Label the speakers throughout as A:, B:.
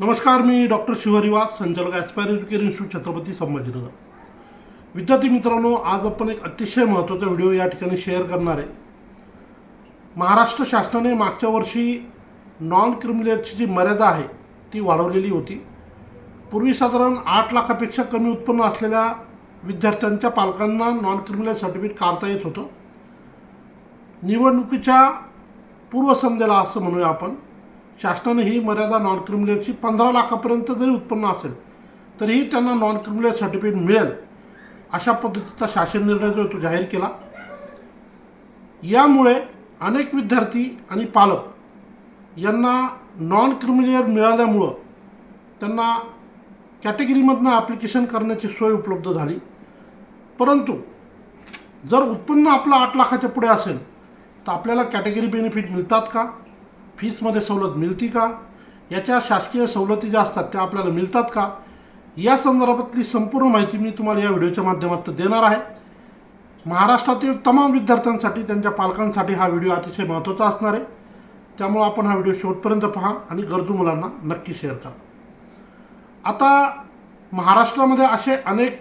A: नमस्कार मी डॉक्टर शिवहरिवास संचालक aspire education institute Chhatrapati Sambhajinagar. विद्यार्थी मित्रांनो आज आपण एक अतिशय महत्त्वाचा व्हिडिओ या ठिकाणी शेअर करणार आहे. महाराष्ट्र शासनाने मागच्या वर्षी नॉन क्रिमिलेअरची जी मर्यादा आहे ती वाढवलेली होती. पूर्वी साधारण आठ लाखापेक्षा कमी उत्पन्न असलेल्या विद्यार्थ्यांच्या पालकांना नॉन क्रिमिलेअर सर्टिफिकेट काढता येत होतं. निवडणुकीच्या पूर्वसंध्येला असं म्हणूया आपण. शासनाने ही मर्यादा नॉन क्रिमिनलची पंधरा लाखापर्यंत जरी उत्पन्न असेल तरीही त्यांना नॉन क्रिमिनल सर्टिफिकेट मिळेल अशा पद्धतीचा शासन निर्णय जो तो जाहीर केला. यामुळे अनेक विद्यार्थी आणि पालक यांना नॉन क्रिमिलियर मिळाल्यामुळं त्यांना कॅटेगरीमधनं ॲप्लिकेशन करण्याची सोय उपलब्ध झाली. परंतु जर उत्पन्न आपलं आठ लाखाच्या पुढे असेल तर आपल्याला कॅटेगरी बेनिफिट मिळतात का? फीसमध्ये सवलत मिळती का? याच्या शासकीय सवलती ज्या असतात त्या आपल्याला मिळतात का? या संदर्भातली संपूर्ण माहिती मी तुम्हाला या व्हिडिओच्या माध्यमातून देणार आहे. महाराष्ट्रातील तमाम विद्यार्थ्यांसाठी त्यांच्या पालकांसाठी हा व्हिडिओ अतिशय महत्त्वाचा असणार आहे. त्यामुळं आपण हा व्हिडिओ शेवटपर्यंत पहा आणि गरजू मुलांना नक्की शेअर करा. आता महाराष्ट्रामध्ये असे अनेक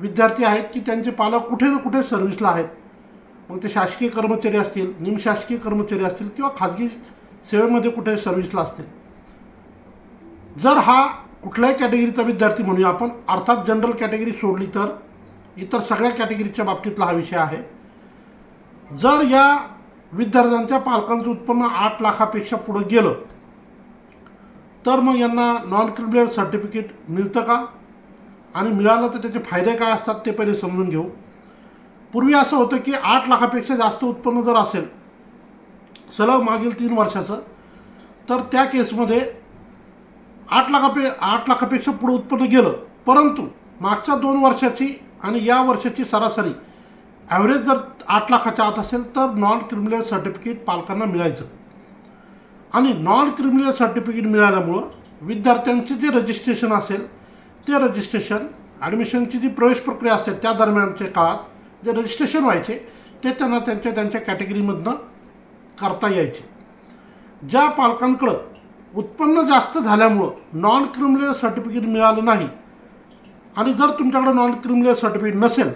A: विद्यार्थी आहेत की त्यांचे पालक कुठे ना कुठे सर्व्हिसला आहेत. मग ते शासकीय कर्मचारी असतील निमशासकीय कर्मचारी असतील किंवा खाजगी सेवेमध्ये कुठे सर्व्हिसला असतील. जर हा कुठल्याही कॅटेगरीचा विद्यार्थी म्हणूया आपण अर्थात जनरल कॅटेगरी सोडली तर इतर सगळ्या कॅटेगरीच्या बाबतीतला हा विषय आहे. जर या विद्यार्थ्यांच्या पालकांचं उत्पन्न आठ लाखापेक्षा पुढं गेलं तर मग यांना नॉन क्रिमिनल सर्टिफिकेट मिळतं का? आणि मिळालं तर त्याचे फायदे काय असतात ते पहिले समजून घेऊ. पूर्वी असं होतं की आठ लाखापेक्षा जास्त उत्पन्न जर असेल सलग मागील तीन वर्षाचं. तर त्या केसमध्ये आठ लाखापे आठ लाखापेक्षा पुढं उत्पन्न गेलं. परंतु मागच्या दोन वर्षाची आणि या वर्षाची सरासरी ॲव्हरेज जर आठ लाखाच्या आत असेल तर नॉन क्रिमिनल सर्टिफिकेट पालकांना मिळायचं. आणि नॉन क्रिमिनल सर्टिफिकेट मिळाल्यामुळं विद्यार्थ्यांचे जे रजिस्ट्रेशन असेल ते रजिस्ट्रेशन ॲडमिशनची जी प्रवेश प्रक्रिया असते त्या दरम्यानच्या काळात जे रजिस्ट्रेशन व्हायचे ते त्यांना त्यांच्या त्यांच्या कॅटेगरीमधनं करता यायचे. ज्या पालकांकडं उत्पन्न जास्त झाल्यामुळं नॉन क्रिमिनल सर्टिफिकेट मिळालं नाही आणि जर तुमच्याकडं नॉन क्रिमिनल सर्टिफिकेट नसेल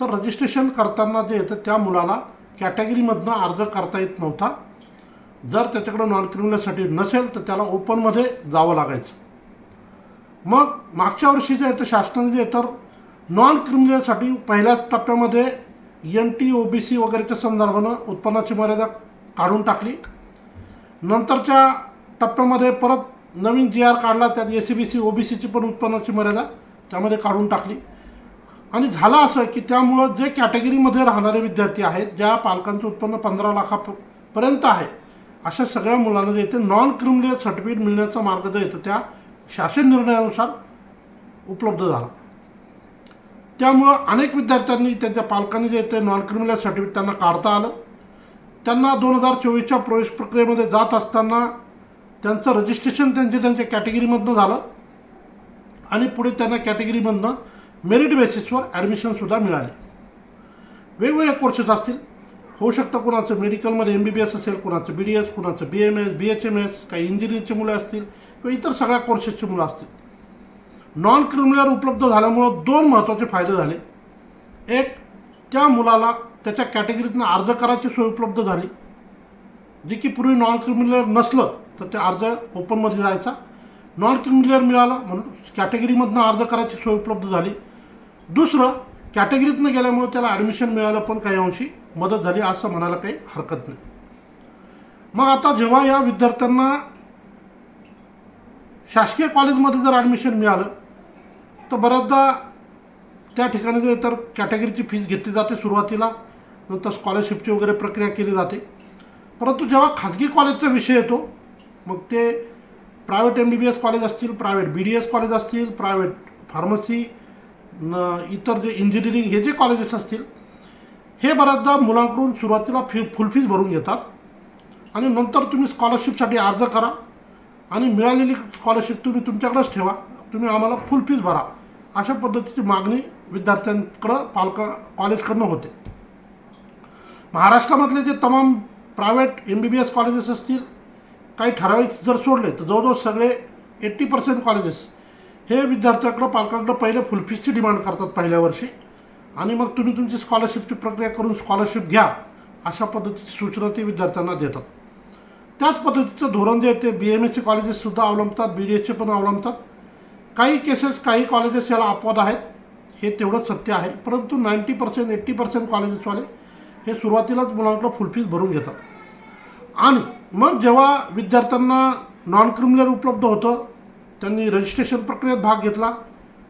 A: तर रजिस्ट्रेशन करताना जे येतं त्या मुलाला कॅटेगरीमधनं अर्ज करता येत नव्हता. जर त्याच्याकडं नॉन क्रिमिनल सर्टिफिकेट नसेल तर त्याला ओपनमध्ये जावं लागायचं. मग मागच्या वर्षी जे येतं शासनाने जे तर नॉन क्रिमिनलसाठी पहिल्याच टप्प्यामध्ये N T O B C वगैरेच्या संदर्भानं उत्पन्नाची मर्यादा काढून टाकली. नंतरच्या टप्प्यामध्ये परत नवीन जी आर काढला त्यात ए सी बी सी ओ बी सीची पण उत्पन्नाची मर्यादा त्यामध्ये काढून टाकली. आणि झालं असं की त्यामुळं जे कॅटेगरीमध्ये राहणारे विद्यार्थी आहेत ज्या पालकांचं उत्पन्न पंधरा लाखापर्यंत आहे अशा सगळ्या मुलांना जे येते नॉन क्रिमिनल सर्टिफिकेट मिळण्याचा मार्ग जो येतो त्या शासन निर्णयानुसार उपलब्ध झाला. त्यामुळं अनेक विद्यार्थ्यांनी त्यांच्या पालकांनी जे येते नॉन क्रिमिनल सर्टिफिकेट त्यांना काढता आलं. त्यांना दोन हजार चोवीसच्या प्रवेश प्रक्रियेमध्ये जात असताना त्यांचं रजिस्ट्रेशन त्यांचे त्यांच्या कॅटेगरीमधनं झालं. आणि पुढे त्यांना कॅटेगरीमधनं मेरिट बेसिसवर ॲडमिशनसुद्धा मिळाले. वेगवेगळे कोर्सेस असतील. होऊ शकतं कोणाचं मेडिकलमध्ये एम बी बी एस असेल कुणाचं बी डी एस कुणाचं B M S B H M S काही इंजिनिअरिंगची मुलं असतील किंवा इतर सगळ्या कोर्सेसची मुलं असतील. नॉन क्रिमिनल उपलब्ध झाल्यामुळं दोन महत्त्वाचे फायदे झाले. एक त्या मुलाला त्याच्या कॅटेगरीतनं अर्ज करायची सोय उपलब्ध झाली. जे की पूर्वी नॉन क्रिमिनलर नसलं तर ते अर्ज ओपनमध्ये जायचा. नॉन क्रिमिनलर मिळाला म्हणून कॅटेगरीमधनं अर्ज करायची सोय उपलब्ध झाली. दुसरं कॅटेगरीतनं गेल्यामुळे त्याला ॲडमिशन मिळालं पण काही अंशी मदत झाली असं म्हणायला काही हरकत नाही. मग आता जेव्हा या विद्यार्थ्यांना शासकीय कॉलेजमध्ये जर ॲडमिशन मिळालं तर बऱ्याचदा त्या ठिकाणी जर तर कॅटेगरीची फीज घेतली जाते सुरुवातीला नंतर स्कॉलरशिपची वगैरे प्रक्रिया केली जाते. परंतु जेव्हा खाजगी कॉलेजचा विषय येतो मग ते private M B B S college असतील private B D S college असतील प्रायव्हेट फार्मसी न इतर जे इंजिनिअरिंग हे जे कॉलेजेस असतील हे बऱ्याचदा मुलांकडून सुरुवातीला फी फुल फीज भरून घेतात. आणि नंतर तुम्ही स्कॉलरशिपसाठी अर्ज करा आणि मिळालेली स्कॉलरशिप तुम्ही तुमच्याकडेच ठेवा. तुम्ही आम्हाला फुल फीज भरा. अशा पद्धतीची मागणी विद्यार्थ्यांकडं पालका कॉलेजकडनं होते. महाराष्ट्रामधले जे तमाम private M B B S colleges असतील काही ठराविक जर सोडले तर जवळजवळ सगळे एट्टी पर्सेंट कॉलेजेस हे विद्यार्थ्याकडं पालकांकडं पहिले फुल फीसची डिमांड करतात पहिल्या वर्षी. आणि मग तुम्ही तुमची स्कॉलरशिपची प्रक्रिया करून स्कॉलरशिप घ्या अशा पद्धतीची सूचना ते विद्यार्थ्यांना देतात. त्याच पद्धतीचं धोरण जे आहे ते बी एम एसचे कॉलेजेससुद्धा अवलंबतात बी डी एसचे पण अवलंबतात. काही केसेस काही कॉलेजेस याला अपवाद आहेत हे तेवढंच सत्य आहे. परंतु नाईंटी पर्सेंट एट्टी पर्सेंट कॉलेजेसवाले हे सुरुवातीलाच मुलांकडं फुल फीज भरून घेतात. आणि मग जेव्हा विद्यार्थ्यांना नॉन क्रिमिनल उपलब्ध होतं त्यांनी रजिस्ट्रेशन प्रक्रियेत भाग घेतला.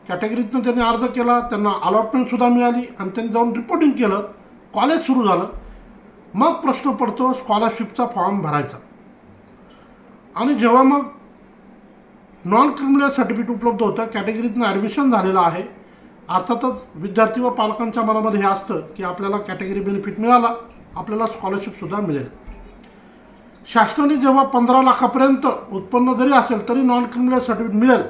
A: कॅटेगरीतनं त्यांनी अर्ज केला त्यांना अलॉटमेंटसुद्धा मिळाली आणि त्यांनी जाऊन रिपोर्टिंग केलं. कॉलेज सुरू झालं. मग प्रश्न पडतो स्कॉलरशिपचा फॉर्म भरायचा. आणि जेव्हा मग नॉन क्रिमिनल सर्टिफिकेट उपलब्ध होतं कॅटेगरीतनं ॲडमिशन झालेलं आहे अर्थातच विद्यार्थी व पालकांच्या मनामध्ये हे असतं की आपल्याला कॅटेगरी बेनिफिट मिळाला आपल्याला स्कॉलरशिपसुद्धा मिळेल. शासनाने जेव्हा पंधरा लाखापर्यंत उत्पन्न जरी असेल तरी नॉन क्रिमिनल सर्टिफिकेट मिळेल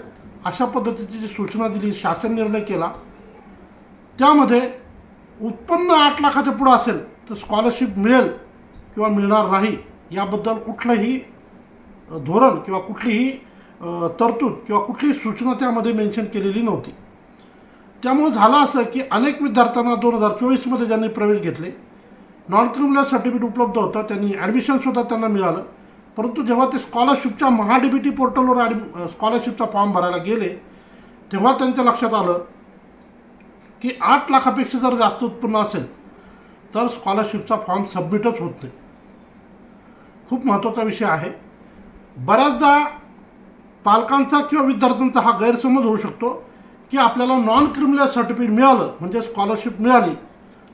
A: अशा पद्धतीची जी सूचना दिली शासन निर्णय केला त्यामध्ये उत्पन्न आठ लाखाच्या पुढं असेल तर स्कॉलरशिप मिळेल किंवा मिळणार नाही याबद्दल कुठलंही धोरण किंवा कुठलीही तरतूद किंवा कुठलीही सूचना त्यामध्ये मेन्शन केलेली नव्हती. त्यामुळे झालं असं की अनेक विद्यार्थ्यांना दोन हजार चोवीसमध्ये ज्यांनी प्रवेश घेतले नॉन क्रिमिनल सर्टिफिकेट उपलब्ध होतं त्यांनी ॲडमिशनसुद्धा त्यांना मिळालं. परंतु जेव्हा ते स्कॉलरशिपच्या महा डी बी टी पोर्टलवर ॲड स्कॉलरशिपचा फॉर्म भरायला गेले तेव्हा त्यांच्या लक्षात आलं की आठ लाखापेक्षा जर जास्त उत्पन्न असेल तर स्कॉलरशिपचा फॉर्म सबमिटच होत नाही. खूप महत्त्वाचा विषय आहे. बऱ्याचदा पालकांचा किंवा विद्यार्थ्यांचा हा गैरसमज होऊ शकतो. की आपल्याला नॉन क्रिमिनल सर्टिफिकेट मिळालं म्हणजे स्कॉलरशिप मिळाली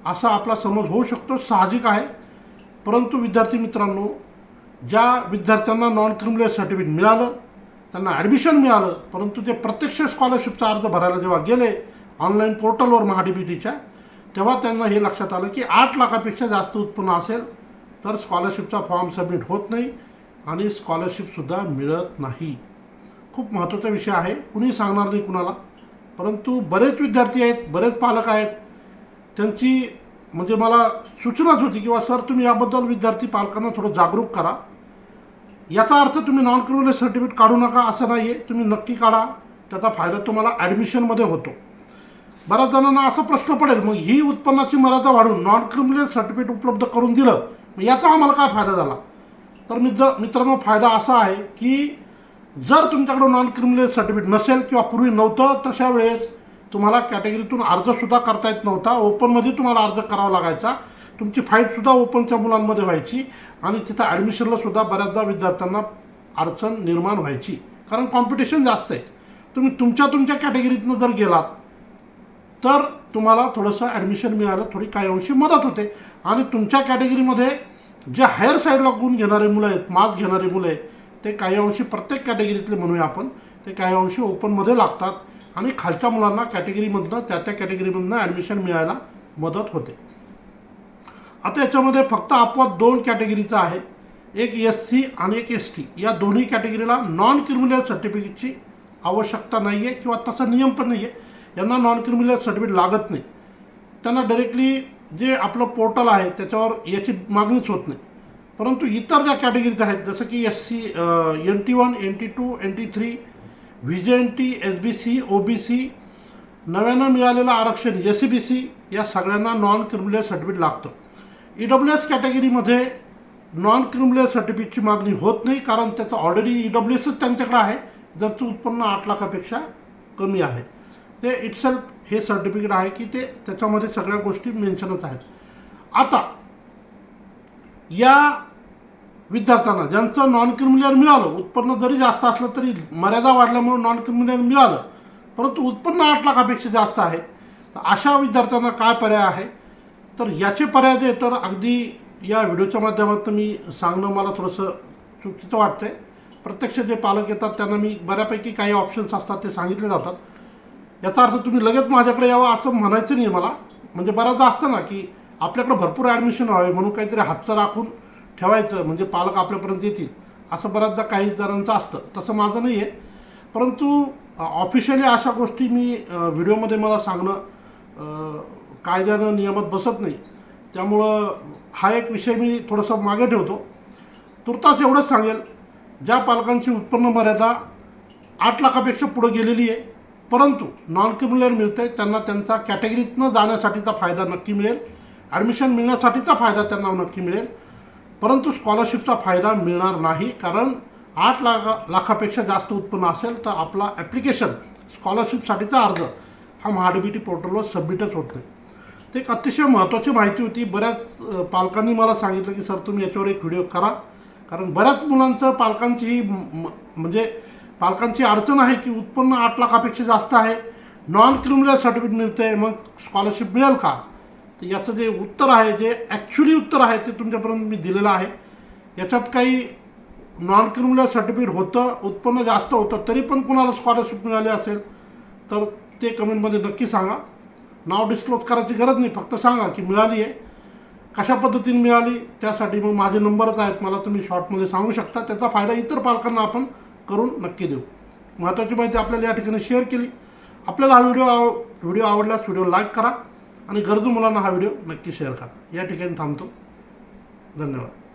A: असा आपला समज होऊ शकतो साहजिक आहे. परंतु विद्यार्थी मित्रांनो ज्या विद्यार्थ्यांना नॉन क्रिमिनल सर्टिफिकेट मिळालं त्यांना ॲडमिशन मिळालं परंतु ते प्रत्यक्ष स्कॉलरशिपचा अर्ज भरायला जेव्हा गेले ऑनलाईन पोर्टलवर महाडीबीटीच्या टीच्या तेव्हा त्यांना हे लक्षात आलं की आठ लाखापेक्षा जास्त उत्पन्न असेल तर स्कॉलरशिपचा फॉर्म सबमिट होत नाही आणि स्कॉलरशिपसुद्धा मिळत नाही. खूप महत्त्वाचा विषय आहे. कुणी सांगणार नाही कुणाला. परंतु बरेच विद्यार्थी आहेत बरेच पालक आहेत. त्यांची म्हणजे मला सूचनाच होती किंवा सर तुम्ही याबद्दल विद्यार्थी पालकांना थोडं जागरूक करा. याचा अर्थ तुम्ही नॉन क्रिमिनल सर्टिफिकेट काढू नका असं नाही आहे तुम्ही नक्की काढा. त्याचा फायदा तुम्हाला ॲडमिशनमध्ये होतो. बऱ्याच जणांना असा प्रश्न पडेल मग ही उत्पन्नाची मर्यादा वाढून नॉन क्रिमिनल सर्टिफिकेट उपलब्ध करून दिलं मग याचा आम्हाला काय फायदा झाला? तर मित्र मित्रांनो फायदा असा आहे की जर तुमच्याकडं नॉन क्रिमिनल सर्टिफिकेट नसेल किंवा पूर्वी नव्हतं तशा वेळेस तुम्हाला कॅटेगरीतून अर्जसुद्धा करता येत नव्हता. ओपनमध्ये तुम्हाला अर्ज करावा लागायचा. तुमची फाईटसुद्धा ओपनच्या मुलांमध्ये व्हायची आणि तिथं ॲडमिशनला सुद्धा बऱ्याचदा विद्यार्थ्यांना अडचण निर्माण व्हायची. कारण कॉम्पिटिशन जास्त आहे. तुम्ही तुमच्या तुमच्या कॅटेगरीतनं जर गेलात तर तुम्हाला थोडंसं ॲडमिशन मिळायला थोडी काही अंशी मदत होते. आणि तुमच्या कॅटेगरीमध्ये जे हायर साईडला गुण घेणारे मुलं आहेत मार्क्स घेणारी मुलं आहेत ते काही अंशी प्रत्येक कॅटेगरीतले म्हणूया आपण. ते काही अंशी ओपनमध्ये लागतात आणि खालच्या मुलांना कॅटेगरीमधनं त्या त्या कॅटेगरीमधनं ॲडमिशन मिळायला मदत होते. आता याच्यामध्ये फक्त अपवाद दोन कॅटेगरीचा आहे. एक एस सी आणि एक एस टी या दोन्ही कॅटेगरीला नॉन क्रिमिनल सर्टिफिकेटची आवश्यकता नाही आहे किंवा तसा नियम पण नाही आहे यांना नॉन क्रिमिनल सर्टिफिकेट लागत नाही. त्यांना डायरेक्टली जे आपलं पोर्टल आहे त्याच्यावर याची मागणीच होत नाही. परंतु इतर ज्या कॅटेगरीज आहेत जसं की S C N T one N T two N T three V J N T S B C O B C नव्यानं मिळालेलं आरक्षण एस सी बी सी या सगळ्यांना नॉन क्रिमिनल सर्टिफिकेट लागतं. ई डब्ल्यू एस कॅटेगरीमध्ये non criminal सर्टिफिकेटची मागणी होत नाही कारण त्याचं ऑलरेडी ई डब्ल्यू एसच त्यांच्याकडे आहे ज्याचं उत्पन्न आठ लाखापेक्षा कमी आहे. ते इटसेल्फ हे सर्टिफिकेट आहे की ते त्याच्यामध्ये सगळ्या गोष्टी मेन्शनच आहेत. आता या विद्यार्थ्यांना ज्यांचं नॉन क्रिमिनल मिळालं उत्पन्न जरी जास्त असलं तरी मर्यादा वाढल्यामुळे नॉन क्रिमिनल मिळालं परंतु उत्पन्न आठ लाखापेक्षा जास्त आहे. तर अशा विद्यार्थ्यांना काय पर्याय आहे? तर याचे पर्याय जे तर अगदी या व्हिडिओच्या माध्यमातून मी सांगणं मला थोडंसं चुकीचं वाटतंय. प्रत्यक्ष जे पालक येतात त्यांना मी बऱ्यापैकी काही ऑप्शन्स असतात ते सांगितले जातात. याचा अर्थ तुम्ही लगेच माझ्याकडे यावं असं म्हणायचं नाही मला. म्हणजे बऱ्याचदा असतं ना की आपल्याकडे भरपूर ॲडमिशन व्हावे म्हणून काहीतरी हातचं राखून ठेवायचं म्हणजे पालक आपल्यापर्यंत येतील. असं बऱ्याचदा काही जणांचं असतं. तसं माझं नाही आहे परंतु ऑफिशियली अशा गोष्टी मी व्हिडिओमध्ये मला सांगणं कायद्यानं नियमात बसत नाही. त्यामुळं हा एक विषय मी थोडंसं मागे ठेवतो. तुर्तास एवढंच सांगेल ज्या पालकांची उत्पन्न मर्यादा आठ लाखापेक्षा पुढे गेलेली आहे परंतु नॉन क्रिमिनल मिळतं आहे त्यांना त्यांचा कॅटेगरीतनं जाण्यासाठीचा फायदा नक्की मिळेल. ॲडमिशन मिळण्यासाठीचा फायदा त्यांना नक्की मिळेल. परंतु स्कॉलरशिपचा फायदा मिळणार नाही कारण आठ लाखा लाखापेक्षा जास्त उत्पन्न असेल तर आपला ॲप्लिकेशन स्कॉलरशिपसाठीचा अर्ज हा महा डी बी टी पोर्टलवर सबमिटच होत नाही ते एक अतिशय महत्त्वाची माहिती होती. बऱ्याच पालकांनी मला सांगितलं की सर तुम्ही याच्यावर एक व्हिडिओ करा. कारण बऱ्याच मुलांचं पालकांची ही म- म्हणजे पालकांची अडचण आहे की उत्पन्न आठ लाखापेक्षा जास्त आहे नॉन क्रिमिनल सर्टिफिकेट मिळतं आहे मग स्कॉलरशिप मिळेल का? तर याचं जे उत्तर आहे जे ॲक्च्युली उत्तर आहे ते तुमच्यापर्यंत मी दिलेलं आहे. याच्यात काही नॉन क्रिमिनल सर्टिफिकेट होतं उत्पन्न जास्त होतं तरी पण कुणाला स्कॉलरशिप मिळाली असेल तर ते कमेंटमध्ये नक्की सांगा. नाव डिस्क्लोज करायची गरज नाही फक्त सांगा की मिळाली आहे. कशा पद्धतीने मिळाली त्यासाठी मग माझे नंबरच आहेत मला तुम्ही शॉर्टमध्ये सांगू शकता. त्याचा फायदा इतर पालकांना आपण करून नक्की देऊ. महत्त्वाची माहिती आपल्याला या ठिकाणी शेअर केली. आपल्याला हा व्हिडिओ आव व्हिडिओ आवडल्यास व्हिडिओ लाईक करा. आणि गरजू मुलांना हा व्हिडिओ नक्की शेअर करा. या ठिकाणी थांबतो. धन्यवाद.